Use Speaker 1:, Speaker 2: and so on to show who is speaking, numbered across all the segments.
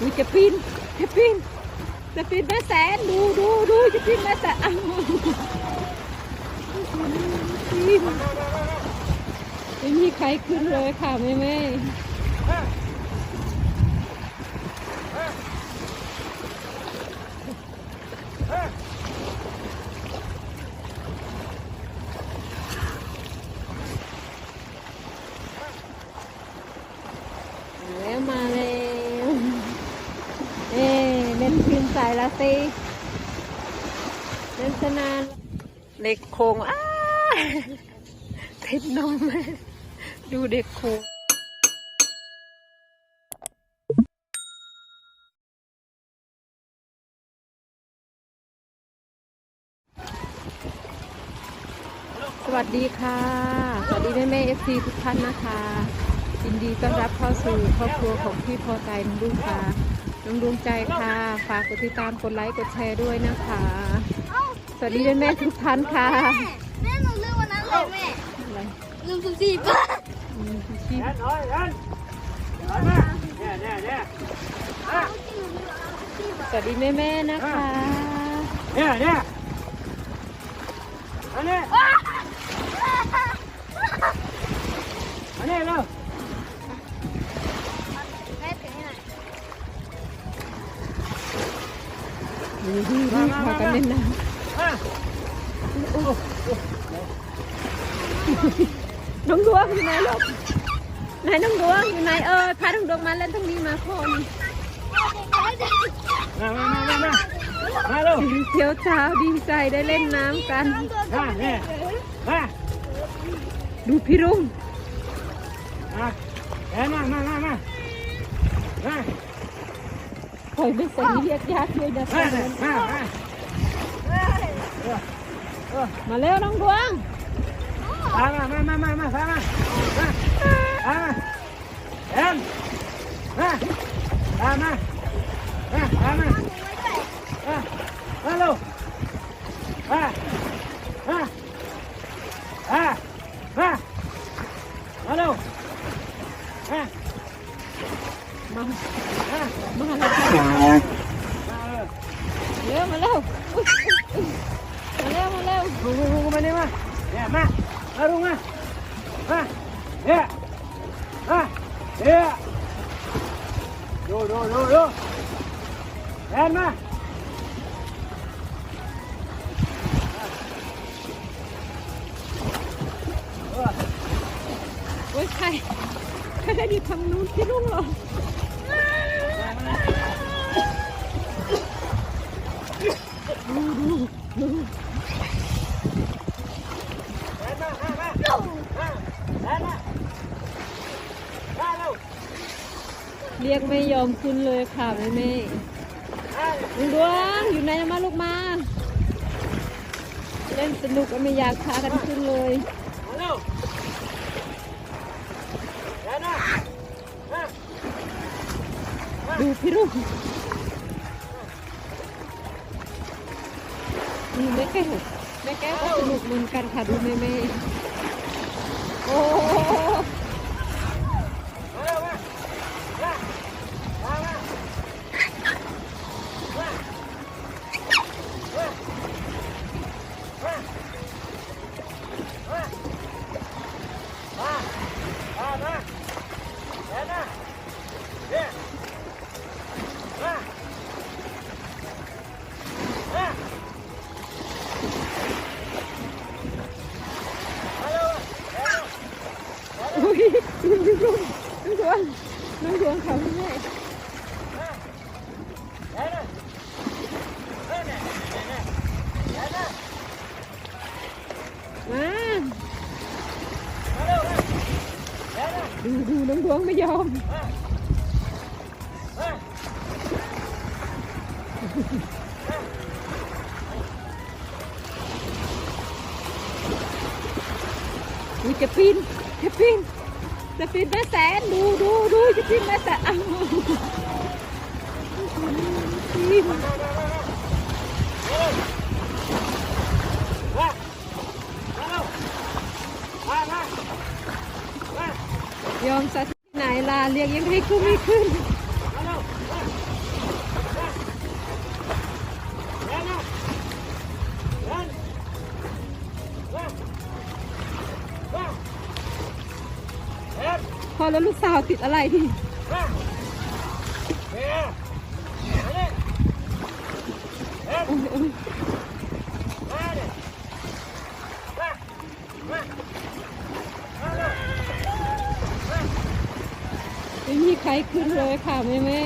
Speaker 1: อุ้ยจะปีนจะปีนจะปีนแม่แสนดูดูดูจะปีนแม่แสนอ้าวปีนไม่มีใครขึ้นเลยค่ะแม่แม่มาแล้วมาแล้วเอ๊เล่นพิมพ์สายละสิเล่นสนานเด็กโคงอ้าติดนมดูเด็กโคงสวัสดีค่ะ สวัสดีแม่แม่เอฟซีทุกท่านนะคะยินดีต้อนรับเข้าสู่ครอบครัวของพี่พอใจน้องดุ้งค่ะ น้องดวงใจค่ะ ฝากกดติดตามกดไลค์กดแชร์ด้วยนะคะ สวัสดีแม่แม่ทุกท่านค่ะ
Speaker 2: แม่หนูลืมวันนั้นเลยแม่ลืมสุสีป้า
Speaker 1: อืมชีพ
Speaker 3: แอนน้อยแอนน้อยมาเนี่ยเนี่ยเนี่ย
Speaker 1: สวัสดีแม่แม่นะคะ
Speaker 3: เนี่ยเนี่ยอันนี้อันนี้เร็ว
Speaker 1: ดูดูดูพากันเล่นน้
Speaker 3: อะำ
Speaker 1: น้องดวงอยู่ไหนลูกไหนน้องดวงอยู่ไหนเออพาน้องดวงมาเล่นตรงนี้มาคน
Speaker 3: มามามามามามาเร็ว
Speaker 1: เที่ยวเช้าดีใจได้เล่นน้ำกัน
Speaker 3: มาเนี่ยมา
Speaker 1: ดูพี่รุ่ง
Speaker 3: มาแอนมามามามา มา
Speaker 1: คอยไม่ใส่เรียกยากเลยนะ
Speaker 3: มาเนี่ยมาเร็
Speaker 1: วน้องดวง
Speaker 3: มามามามามามามามามามาแอนมามามามามามามา
Speaker 1: ลุ
Speaker 3: งลุงลุงมาเนี่ยมาเนี่ยมามาลุงมามาเนี่ยมาเนี่ยดูดูดูดูแอนมา
Speaker 1: โอ้ยใครใครได้อยู่ทางนู้นพี่รุ่งหรอ
Speaker 3: แอนมามามามาแอนมามาเร็ว
Speaker 1: เรียก ไม่ยอมขึ้นเลยค่ะแม่แม่ลุงดวงอยู่ไหนมาลูกมา เล่นสนุกก็ไม่อยากพากันขึ้นเลย
Speaker 3: มาเร็วแอนมามา
Speaker 1: ดูพี่รุ่งนี่แม่แก้วแม่แก้วก็สนุกเหมือนกันค่ะดูแม่แม่โอ้ ชุ่
Speaker 3: มชุ่มชุ่มน้อ
Speaker 1: งดวงน้องดวงเขาไม่
Speaker 3: ได้มา
Speaker 1: ดูดูน้องดวงไม่ยอม
Speaker 3: มี
Speaker 1: กระปินกระปิน จะปีนแม่แสนดูดูดูจะปีนแม่แสนอ้าวปีน
Speaker 3: มามามามา
Speaker 1: ยอมซะที่ไหนล่ะเรียกยังให้ขึ้นไม่ขึ้น แล้วลูกสาวติดอะไรที่ไม่มีใครขึ้นเลยค่ะแม่แม่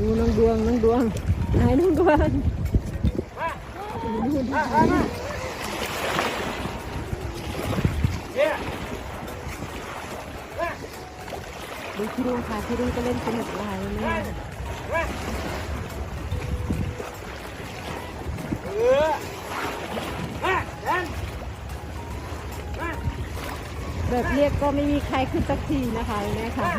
Speaker 3: ดูน้อ
Speaker 1: งดวงน้องดวงไหนน้องดวงดูพี่รุ้งค่ะพี่รุ้งก็เล่นสนุกหลาย
Speaker 3: เออมาเดินมา
Speaker 1: แบบเรียกก็ไม่มีใครขึ้นสักทีนะคะแม่ค่ะ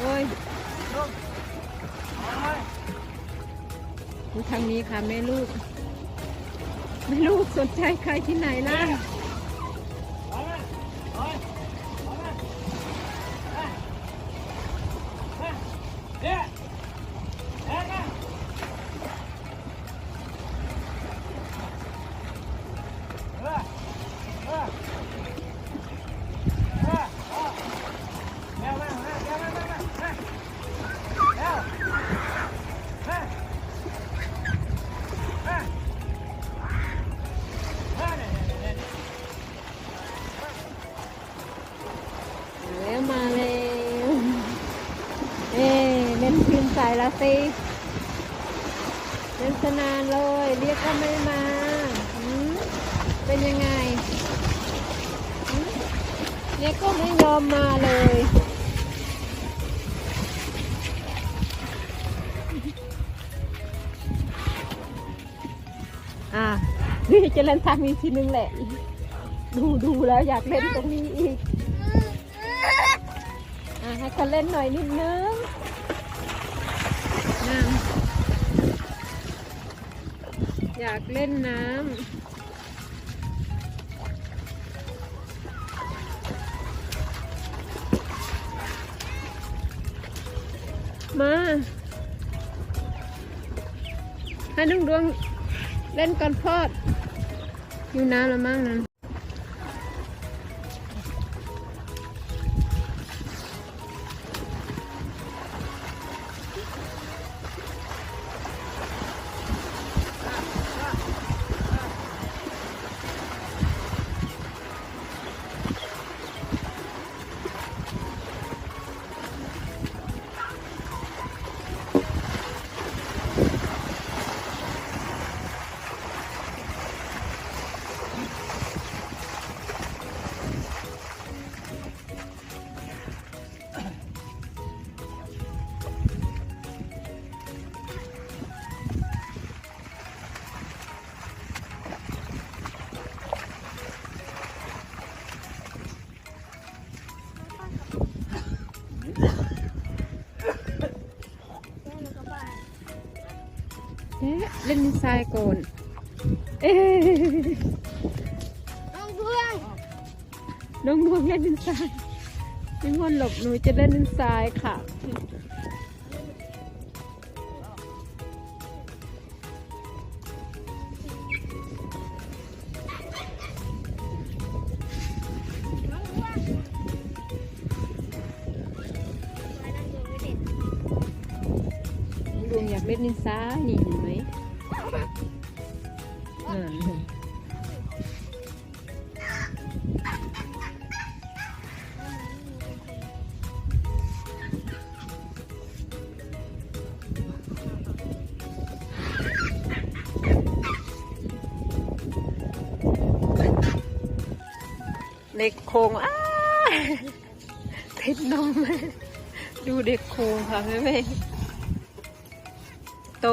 Speaker 1: โอ้ยดูทางนี้ค่ะแม่ลูก แม่ลูกสนใจใครที่ไหนล่ะ เล่นพิมพ์ใส่ละสิเล่นสนานเลย เรียกก็ไม่มา เป็นยังไง เรียกก็ไม่ยอมมาเลยอะนี่จะเล่นทางนี้ทีนึงแหละ ดูดูแล้วอยากเล่นตรงนี้อีก อะให้เขาเล่นหน่อยนิดนึง นะอยากเล่นน้ำมาให้น้องดวงเล่นก่อนพอด อยู่น้ำแล้วมั้งนะ
Speaker 2: ห
Speaker 1: นู ทรายก่อนเอ๊ะ
Speaker 2: น้องเพื่อน
Speaker 1: น้องนวลเล่นดินทรายน้องนวลหลบหนูจะเล่นดินทรายค่ะ
Speaker 2: น้องเพื่อนไว้นั่งดูไม่เด็ด
Speaker 1: น้องดวงอยากเล่นดินทรายนี่เห็นไหมอ่า เด็กโคงอ้าติดนมเลยดูเด็กโคงค่ะแม่แม่โต